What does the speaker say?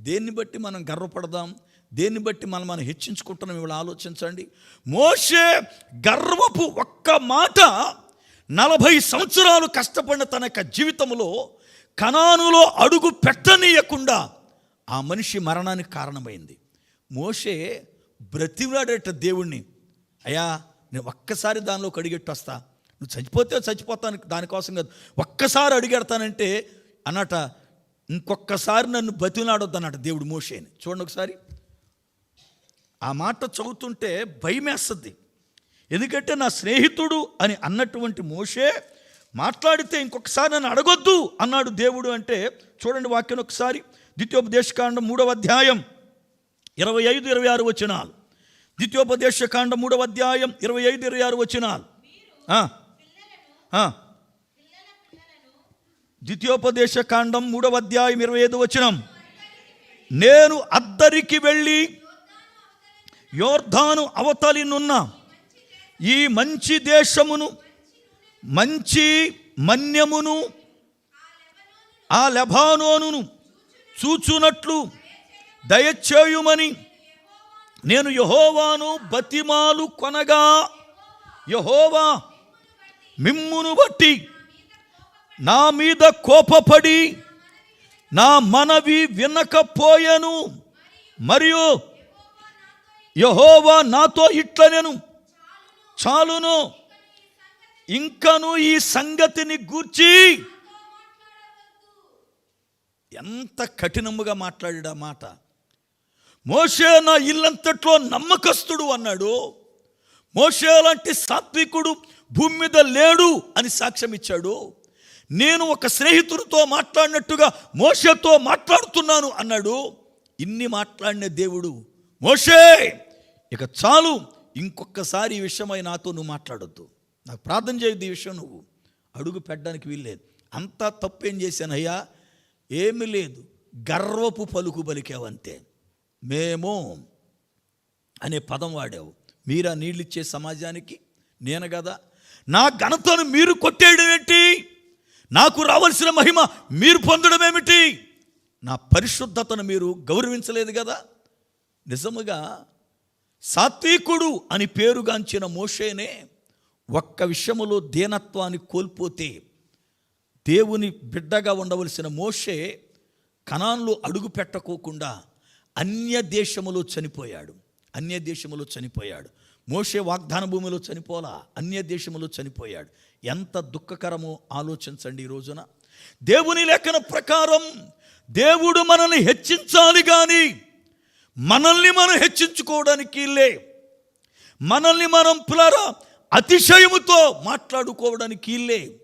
దేన్ని బట్టి మనం గర్వపడదాం? దేన్ని బట్టి మనం మనం హెచ్చించుకుంటున్నాం? ఇవాళ ఆలోచించండి. మోషే గర్వపు ఒక్క మాట నలభై సంవత్సరాలు కష్టపడిన తన యొక్క జీవితంలో కణానులో అడుగు పెట్టనీయకుండా ఆ మనిషి మరణానికి కారణమైంది. మోషే బ్రతిలాడేట దేవుణ్ణి. అయ్యా నేను ఒక్కసారి దానిలోకి అడిగెట్టు వస్తా. నువ్వు చచ్చిపోతే చచ్చిపోతాను దానికోసం కాదు. ఒక్కసారి అడిగెడతానంటే అన్నట ఇంకొక్కసారి నన్ను బతిలాడొద్దు దేవుడు మోషేని. చూడండి ఒకసారి. ఆ మాట చదువుతుంటే భయమేస్తుంది. ఎందుకంటే నా స్నేహితుడు అని అన్నటువంటి మోషే మాట్లాడితే ఇంకొకసారి నన్ను అడగొద్దు అన్నాడు దేవుడు అంటే చూడండి వాక్యం ఒకసారి. ద్వితీయోపదేశకాండం మూడవ అధ్యాయం ఇరవై ఐదు ఇరవై ఆరు వచనాలు. ద్వితీయోపదేశకాండం మూడవ అధ్యాయం ఇరవై ఐదు ఇరవై ఆరు వచనాలు. ద్వితీయోపదేశ కాండం మూడవ అధ్యాయం ఇరవై ఐదు వచనం. నేను అద్దరికి వెళ్ళి యోర్ధాను అవతలినున్న ఈ మంచి దేశమును మంచి మన్యమును ఆ లెబానోనును చూచునట్లు దయచేయుమని నేను యహోవాను బతిమాలు కొనగా యహోవా మిమ్మును బట్టి నా మీద కోపపడి నా మనవి వినకపోయాను. మరియు యహోవా నాతో ఇట్ల నేను చాలును ఇంకను ఈ సంగతిని గూర్చి ఎంత కఠినముగా మాట్లాడాడు ఆ మాట. మోషే నా ఇల్లంతట్లో నమ్మకస్తుడు అన్నాడు. మోషే లాంటి సాత్వికుడు భూమి మీద లేడు అని సాక్ష్యం ఇచ్చాడు నేను ఒక స్నేహితుడితో మాట్లాడినట్టుగా మోషతో మాట్లాడుతున్నాను అన్నాడు. ఇన్ని మాట్లాడిన దేవుడు మోషే ఇక చాలు ఇంకొకసారి ఈ విషయమై నాతో నువ్వు మాట్లాడొద్దు. నాకు ప్రార్థన చేయొద్దు ఈ విషయం నువ్వు. అడుగు పెట్టడానికి వీల్లేదు. అంతా తప్పేం చేశానయ్యా? ఏమీ లేదు. గర్వపు పలుకు పలికావంతే. మేము అనే పదం వాడావు. మీరా నీళ్ళిచ్చే సమాజానికి? నేను కదా నా ఘనతను మీరు కొట్టేయడం ఏంటి? నాకు రావాల్సిన మహిమ మీరు పొందడం ఏమిటి? నా పరిశుద్ధతను మీరు గౌరవించలేదు కదా? నిజముగా సాత్వికుడు అని పేరుగాంచిన మోషేనే ఒక్క విషయములో దీనత్వాన్ని కోల్పోతే దేవుని బిడ్డగా ఉండవలసిన మోషే కణాన్లో అడుగు పెట్టకోకుండా అన్య దేశములో చనిపోయాడు. అన్య దేశములో చనిపోయాడు. మోషే వాగ్దాన భూమిలో చనిపోలా అన్య దేశములో చనిపోయాడు. ఎంత దుఃఖకరమో ఆలోచించండి ఈ రోజున. దేవుని లేఖన ప్రకారం దేవుడు మనల్ని హెచ్చించాలి కానీ మనల్ని మనం హెచ్చించుకోవడానికి లే. మనల్ని మనం పిల్లరా అతిశయముతో మాట్లాడుకోవడానికి లే.